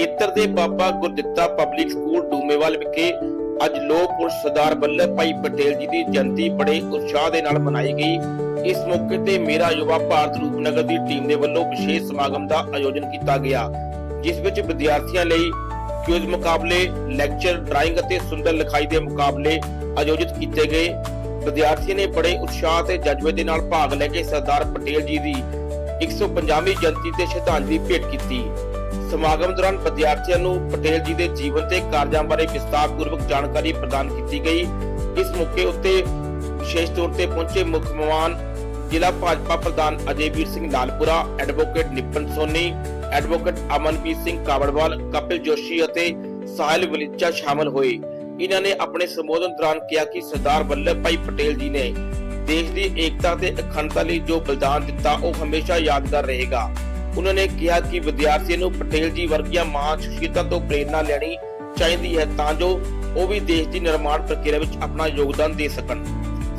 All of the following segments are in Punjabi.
ਨਗਰ ਦੇ ਬਾਬਾ ਗੁਰਦਿੱਤਾ ਪਬਲਿਕ ਸਕੂਲ ਡੂਮੇਵਾਲ ਵਿਖੇ ਅੱਜ ਲੋਕ ਪੁਰਸ਼ ਸਰਦਾਰ ਵੱਲਭ ਭਾਈ ਪਟੇਲ ਜੀ ਦੀ ਜਯੰਤੀ ਬੜੇ ਉਤਸ਼ਾਹ ਦੇ ਨਾਲ ਮਨਾਈ ਗਈ। ਇਸ ਮੌਕੇ ਤੇ ਮੇਰਾ ਯੁਵਾ ਭਾਰਤ ਰੂਪਨਗਰ ਦੀ ਟੀਮ ਦੇ ਵੱਲੋਂ ਵਿਸ਼ੇਸ਼ ਸਮਾਗਮ ਦਾ ਆਯੋਜਨ ਕੀਤਾ ਗਿਆ, ਜਿਸ ਵਿੱਚ ਵਿਦਿਆਰਥੀਆਂ ਲਈ ਕੁਇਜ਼ ਮੁਕਾਬਲੇ, ਲੈਕਚਰ, ਡਰਾਇੰਗ ਅਤੇ ਸੁੰਦਰ ਲਿਖਾਈ ਦੇ ਮੁਕਾਬਲੇ ਆਯੋਜਿਤ ਕੀਤੇ ਗਏ। ਵਿਦਿਆਰਥੀਆਂ ਨੇ ਬੜੇ ਉਤਸ਼ਾਹ ਤੇ ਜਜ਼ਬੇ ਦੇ ਨਾਲ ਭਾਗ ਲੈ ਕੇ ਸਰਦਾਰ ਪਟੇਲ ਜੀ ਦੀ 150ਵੀਂ ਜਯੰਤੀ ਤੇ ਸ਼ਰਧਾਂਜਲੀ ਭੇਟ ਕੀਤੀ। ਸਮਾਗਮ ਦੌਰਾਨ ਵਿਦਿਆਰਥੀਆਂ ਨੂੰ ਪਟੇਲ ਜੀ ਦੇ ਜੀਵਨ ਤੇ ਕਾਰਜਾਂ ਬਾਰੇ ਵਿਸਤਾਰਪੂਰਵਕ ਜਾਣਕਾਰੀ ਪ੍ਰਦਾਨ ਕੀਤੀ ਗਈ। ਇਸ ਮੌਕੇ ਉੱਤੇ ਵਿਸ਼ੇਸ਼ ਤੌਰ ਤੇ ਪਹੁੰਚੇ ਮੁੱਖ ਮਹਿਮਾਨ ਜ਼ਿਲ੍ਹਾ ਭਾਜਪਾ ਪ੍ਰਧਾਨ Ajayveer Singh Lalpura, advocate Nippon Soni, advocate Amanpreet Singh Kawarwal, Kapil Joshi ਅਤੇ ਸਾਹਿਲ ਵਲੀਚਾ ਸ਼ਾਮਲ ਹੋਏ। ਇਹਨਾਂ ਨੇ ਆਪਣੇ ਸੰਬੋਧਨ ਦੌਰਾਨ ਕਿਹਾ ਕਿ ਸਰਦਾਰ ਵੱਲਭ ਭਾਈ ਪਟੇਲ ਜੀ ਨੇ ਦੇਸ਼ ਦੀ ਏਕਤਾ ਤੇ ਅਖੰਡਤਾ ਲਈ ਜੋ ਬਲਿਦਾਨ ਦਿੱਤਾ, ਉਹ ਹਮੇਸ਼ਾ ਯਾਦਗਾਰ ਰਹੇਗਾ। ਉਹਨਾਂ ਨੇ ਕਿਹਾ ਕਿ ਵਿਦਿਆਰਥੀਆਂ ਨੂੰ ਪਟੇਲ ਜੀ ਵਰਗੀਆਂ ਮਹਾਨ ਸ਼ਖਸੀਅਤਾਂ ਤੋਂ ਪ੍ਰੇਰਣਾ ਲੈਣੀ ਚਾਹੀਦੀ ਹੈ ਤਾਂ ਜੋ ਉਹ ਵੀ ਦੇਸ਼ ਦੀ ਨਿਰਮਾਣ ਪ੍ਰਕਿਰਿਆ ਵਿੱਚ ਆਪਣਾ ਯੋਗਦਾਨ ਦੇ ਸਕਣ।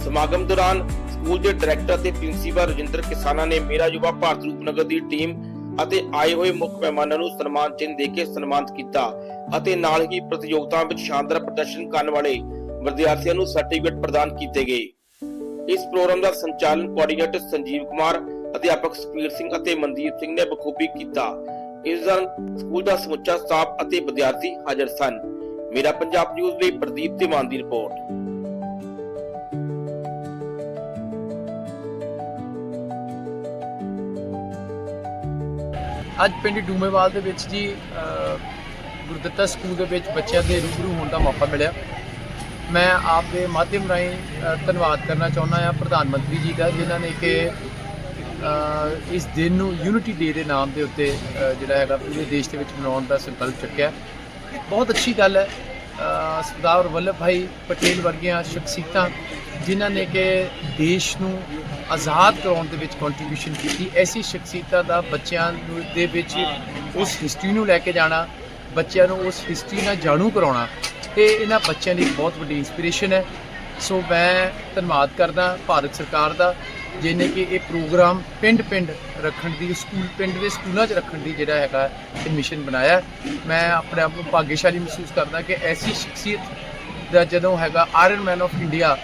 ਸਮਾਗਮ ਦੌਰਾਨ ਸਕੂਲ ਦੇ ਡਾਇਰੈਕਟਰ ਤੇ ਪ੍ਰਿੰਸੀਪਲ ਰਜਿੰਦਰ ਕਿਸਾਨਾ ਨੇ ਮੇਰਾ ਯੁਵਾ ਭਾਰਤ ਰੂਪਨਗਰ ਦੀ ਟੀਮ ਅਤੇ ਆਏ ਹੋਏ ਮੁੱਖ ਮਹਿਮਾਨਾਂ ਨੂੰ ਸਨਮਾਨ ਚਿੰਨ੍ਹ ਦੇ ਕੇ ਸਨਮਾਨਿਤ ਕੀਤਾ ਅਤੇ ਨਾਲ ਹੀ ਪ੍ਰਤੀਯੋਗਤਾ ਵਿੱਚ ਸ਼ਾਨਦਾਰ ਪ੍ਰਦਰਸ਼ਨ ਕਰਨ ਵਾਲੇ ਵਿਦਿਆਰਥੀਆਂ ਨੂੰ ਸਰਟੀਫਿਕੇਟ ਪ੍ਰਦਾਨ ਕੀਤੇ ਗਏ। ਇਸ ਪ੍ਰੋਗਰਾਮ ਦਾ ਸੰਚਾਲਨ ਕੋਆਰਡੀਨੇਟਰ ਸੰਜੀਵ ਕੁਮਾਰ ਅਧਿਆਪਕ ਸੁਖਬੀਰ ਸਿੰਘ ਅਤੇ ਮਨਦੀਪ ਸਿੰਘ ਨੇ ਬਖੂਬੀ ਕੀਤਾ। ਇਸ ਦੌਰਾਨ ਸਕੂਲ ਦਾ ਸਮੁੱਚਾ ਸਟਾਫ ਅਤੇ ਵਿਦਿਆਰਥੀ ਹਾਜ਼ਰ ਸਨ। ਮੇਰਾ ਪੰਜਾਬ ਨਿਊਜ਼ ਲਈ ਪ੍ਰਦੀਪ ਧੀਮਾਨ ਦੀ ਰਿਪੋਰਟ। ਅੱਜ ਪਿੰਡ ਡੂਮੇਵਾਲ ਦੇ ਵਿੱਚ ਜੀ ਗੁਰਦਿੱਤਾ ਸਕੂਲ ਦੇ ਵਿੱਚ ਬੱਚਿਆਂ ਦੇ ਰੂਬਰੂ ਹੋਣ ਦਾ ਮੌਕਾ ਮਿਲਿਆ। ਮੈਂ ਆਪ ਦੇ ਮਾਧਿਅਮ ਰਾਹੀਂ ਧੰਨਵਾਦ ਕਰਨਾ ਚਾਹੁੰਦਾ ਹਾਂ ਪ੍ਰਧਾਨ ਮੰਤਰੀ ਜੀ ਦਾ, ਜਿਨ੍ਹਾਂ ਨੇ ਕਿ ਇਸ ਦਿਨ ਨੂੰ ਯੂਨਿਟੀ ਡੇ ਦੇ ਨਾਮ ਦੇ ਉੱਤੇ ਜਿਹੜਾ ਹੈਗਾ ਪੂਰੇ ਦੇਸ਼ ਦੇ ਵਿੱਚ ਮਨਾਉਣ ਦਾ ਸੰਕਲਪ ਚੁੱਕਿਆ ਬਹੁਤ ਅੱਛੀ ਗੱਲ ਹੈ। ਸਰਦਾਰ ਵੱਲਭ ਭਾਈ ਪਟੇਲ ਵਰਗੀਆਂ ਸ਼ਖਸੀਅਤਾਂ, ਜਿਨ੍ਹਾਂ ਨੇ ਕਿ ਦੇਸ਼ ਨੂੰ ਆਜ਼ਾਦ ਕਰਾਉਣ ਦੇ ਵਿੱਚ ਕੰਟਰੀਬਿਊਸ਼ਨ ਕੀਤੀ, ਐਸੀ ਸ਼ਖਸੀਅਤਾਂ ਦਾ ਬੱਚਿਆਂ ਨੂੰ ਦੇ ਵਿੱਚ ਉਸ ਹਿਸਟਰੀ ਨੂੰ ਲੈ ਕੇ ਜਾਣਾ, ਬੱਚਿਆਂ ਨੂੰ ਉਸ ਹਿਸਟਰੀ ਨਾਲ ਜਾਣੂ ਕਰਾਉਣਾ, ਇਹ ਇਹਨਾਂ ਬੱਚਿਆਂ ਲਈ ਬਹੁਤ ਵੱਡੀ ਇਨਸਪੀਰੇਸ਼ਨ ਹੈ। ਸੋ ਮੈਂ ਧੰਨਵਾਦ ਕਰਦਾ ਭਾਰਤ ਸਰਕਾਰ ਦਾ। ਜਿਹਨੇ ਕਿ ਇਹ ਪ੍ਰੋਗਰਾਮ ਪਿੰਡ-ਪਿੰਡ ਰੱਖਣ ਦੀ, ਸਕੂਲ, ਪਿੰਡ ਦੇ ਸਕੂਲਾਂ 'ਚ ਰੱਖਣ ਦੀ ਜਿਹੜਾ ਹੈਗਾ ਇਹ ਮਿਸ਼ਨ ਬਣਾਇਆ। ਮੈਂ ਆਪਣੇ ਆਪ ਨੂੰ ਭਾਗਿਆਸ਼ਾਲੀ ਮਹਿਸੂਸ ਕਰਦਾ ਕਿ ਐਸੀ ਸ਼ਖਸੀਅਤ ਦਾ ਜਦੋਂ ਹੈਗਾ ਆਇਰਨ ਮੈਨ ਆਫ ਇੰਡੀਆ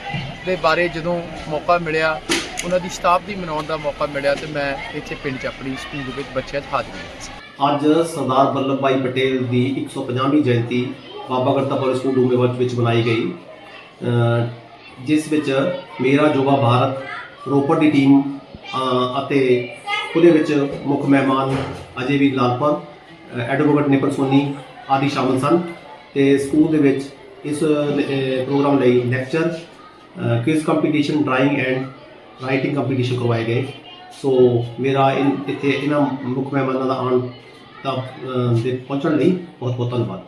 ਦੇ ਬਾਰੇ ਜਦੋਂ ਮੌਕਾ ਮਿਲਿਆ, ਉਹਨਾਂ ਦੀ ਸ਼ਤਾਬਦੀ ਮਨਾਉਣ ਦਾ ਮੌਕਾ ਮਿਲਿਆ ਤੇ ਮੈਂ ਇੱਥੇ ਪਿੰਡ 'ਚ ਆਪਣੀ ਸਕੂਲ ਦੇ ਵਿੱਚ ਬੱਚਿਆਂ 'ਚ ਹਾਜ਼ਰੀ ਦਿੱਤੀ ਅੱਜ ਸਰਦਾਰ ਵੱਲਭ ਭਾਈ ਪਟੇਲ ਦੀ 150ਵੀਂ ਜਯੰਤੀ ਬਾਬਾ ਗੜਤਾ ਸਕੂਲ ਡੂਮੇਵਾਲ ਵਿੱਚ ਮਨਾਈ ਗਈ। ਜਿਸ ਵਿੱਚ ਮੇਰਾ ਜੋਗਾ ਭਾਰਤ ਰੋਪੜ ਦੀ ਟੀਮ ਅਤੇ ਉਹਦੇ ਵਿੱਚ ਮੁੱਖ ਮਹਿਮਾਨ ਅਜੇ ਵੀ ਲਾਲਪੁਰ ਐਡਵੋਕੇਟ ਨਿਪਨ ਸੋਨੀ ਆਦਿ ਸ਼ਾਮਲ ਸਨ। ਤੇ ਸਕੂਲ ਦੇ ਵਿੱਚ ਇਸ ਪ੍ਰੋਗਰਾਮ ਲਈ lecture quiz competition drawing and writing competition ਕਰਵਾਏ ਗਏ। ਸੋ ਮੇਰਾ ਇਨ, ਇੱਥੇ ਇਹਨਾਂ ਮੁੱਖ ਮਹਿਮਾਨਾਂ ਦਾ ਆਉਣ ਦਾ ਪਹੁੰਚਣ ਲਈ ਬਹੁਤ ਬਹੁਤ ਧੰਨਵਾਦ।